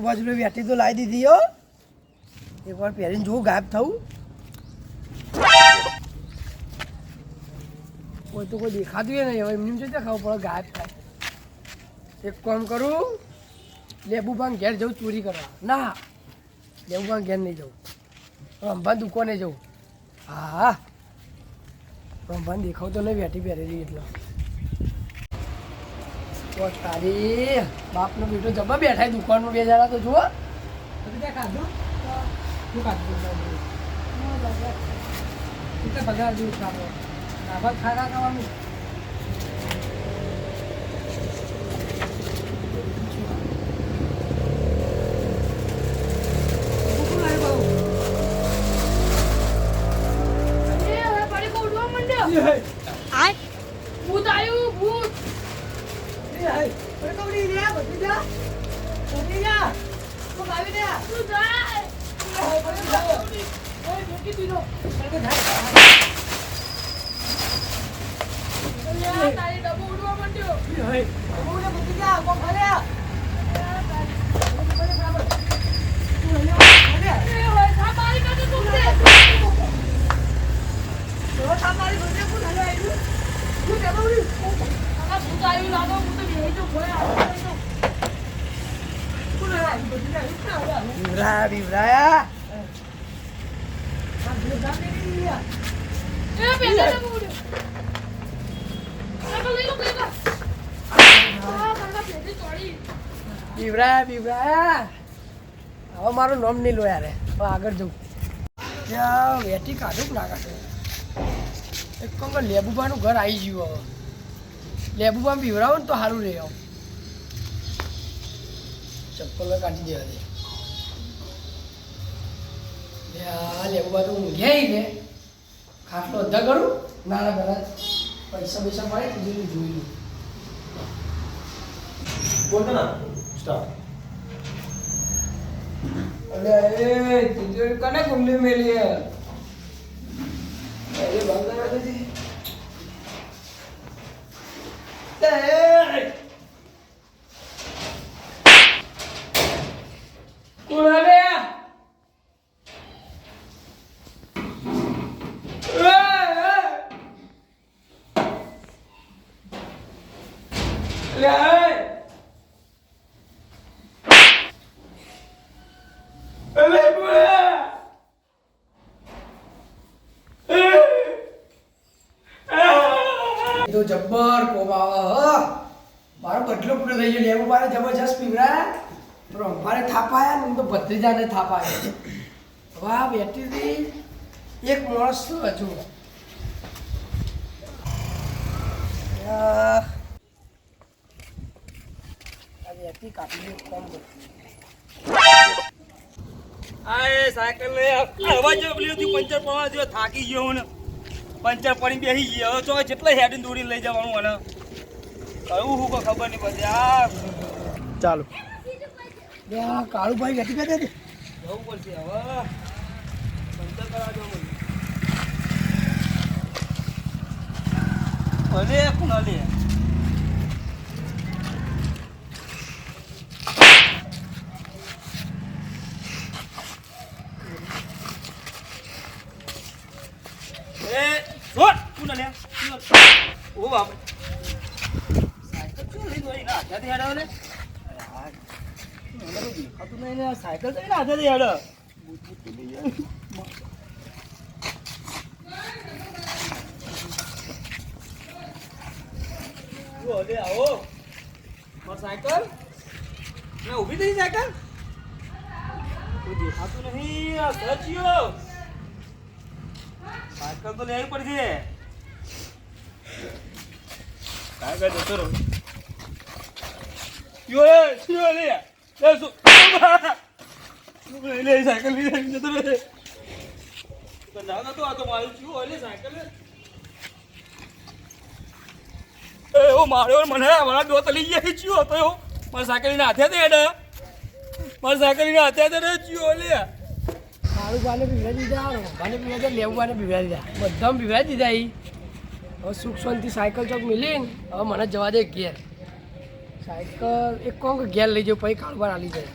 તું બાજુ વેટી તો લાવી દીધી, હો. એકવાર પહેરીને જોઉં, ગાયબ થવું. કોઈ તો કોઈ દેખાતું ય નહીં, હવે એમની છે ખબર પડે? ગાયબ થાય. એક કામ કરું, લેબુ પાન ઘેર જવું ચોરી કરવા. ના, લેબુ પાન ઘેર નહીં જવું રંભા દુકાને જવું હા હા. રંભાને દેખાવ તો નહીં વેટી પહેરેલી એટલે. તો તારી બાપનો બેટો જમા બેઠા દુકાનમાં બે જણા તો જુઓ. બધું ખાધું શું ખાધું તું તો પગાર જેવું ખાવો નાભા ખાવા ખાવાનું ભૂખ લાગે બહુ. એ હવે ફરી ઉડવા માંડ્યો એ હે, ભૂત આવ્યું ભૂત એ હે. અરે કબડી રે, બધી જા. બધી જા. તું આવી રે. તું જાય એ હે, બધી જા. ઓય મૂકી દીધો બધી જા. અરે તારી ડબ્બો ઉડવા માંડ્યો. બહુ રે, બધી જા. કોણ ખાલે? બધી બરાબર. તું હલે, હલે. એ હોય સાબારી કાઢે તું તે તો તમારી બધે કોણ હલે આવ્યું? તું કેમ ઉડી? આ ભૂત આવ્યું લાગો હું તો બેહી જો ભોય આવ્યો કોણ હલે આવ્યું? બધી જા. ઉઠા, ઉઠા. બીવરા, બીવરાયા. આ ભૂત જામે નહીં યાર. એ પેલા ડબ્બો ઉડ્યો કાકા લઈ લો લઈ લો આ કાકા ભેજી ચોડી બીવરાયા બીવરાયા હવે મારું નામ નહીં લો યાર. હવે આગળ જવું ત્યાં વેટી કાઢું ના કાઢું? એક કામ લેબુબાનું ઘર આવી ગયું હવે. લેબુબા બીવરાવો ને તો સારું રહે આમ. ચપ્પલ કાઢી દેવા દે. લે આ લેબુબા તો ઊંઘ્યા ને. ખાટલો અધા કરું નાના ઘણા પૈસા પૈસા મળે બીજું જોઈ લઉં. બોલતો ના. સ્ટાર્ટ અલે એ કને કુંડલી મેલી હે અરે બંધ કર દીધી કોણ આલે લે અલે બોલા તો જબ્બર કોમ આવે મારો બદલો પૂરો થઈ ગયો લેવું મારે જબરજસ્ત પીવડા પણ અમારે થાપાયા ને, હું તો ભત્રીજાને થાપાયા. વાહ બેઠી હતી એક માણસ હજુ. કાપી કોમ આ સાયકલ ને હવા જો હતી પંચર પડવા જેવો થાકી ગયો હું ને. પંચર પડી બેસી ગયો. હવે તો જેટલા હેડીને દોડી લઈ જવાનું મને કયું હું કોઈ ખબર નહીં પડતી આ ચાલો. કાળુભાઈ બેઠી બેઠી હતી. જવું પડશે હવે. પંચર કરાવવા જવું અરે કોણ લે એ છોડ કોણ લે ઓ બાપ સાયકલ શું લઈ દોરી હાથેથી હેડાવે લે અરે, આ મને તો દેખાતું નહીં ને સાયકલ તો એના હાથેથી હેડે. આવે. સાયકલ? મેં ઊભી થઈ સાયકલ? દેખાતું નહીં સચ્યો સાયકલ તો લેવી પડશે. જતો રહો યો એ લે લે શું લે સાયકલ જતો રહે તો ના તો મારું લે સાયકલ એ ઓ માર્યો મને મારા દોત લઈ ચિયો તો એવો મારા હાથે દે એડે મારા ના હાથે દે ચિયો લે કાળુબાને પીવડા દીધા. રંભાને પીવડા દીધા લેવુબાને પીવડા દીધા બધાને પીવડા દીધા હવે સુખ શાંતિ સાયકલ ચોક મિલીને હવે મને જવા દે ઘેર. સાયકલ એક કોણ ઘેર લઈ જાઉં, પછી કાળબાર આલી જાય.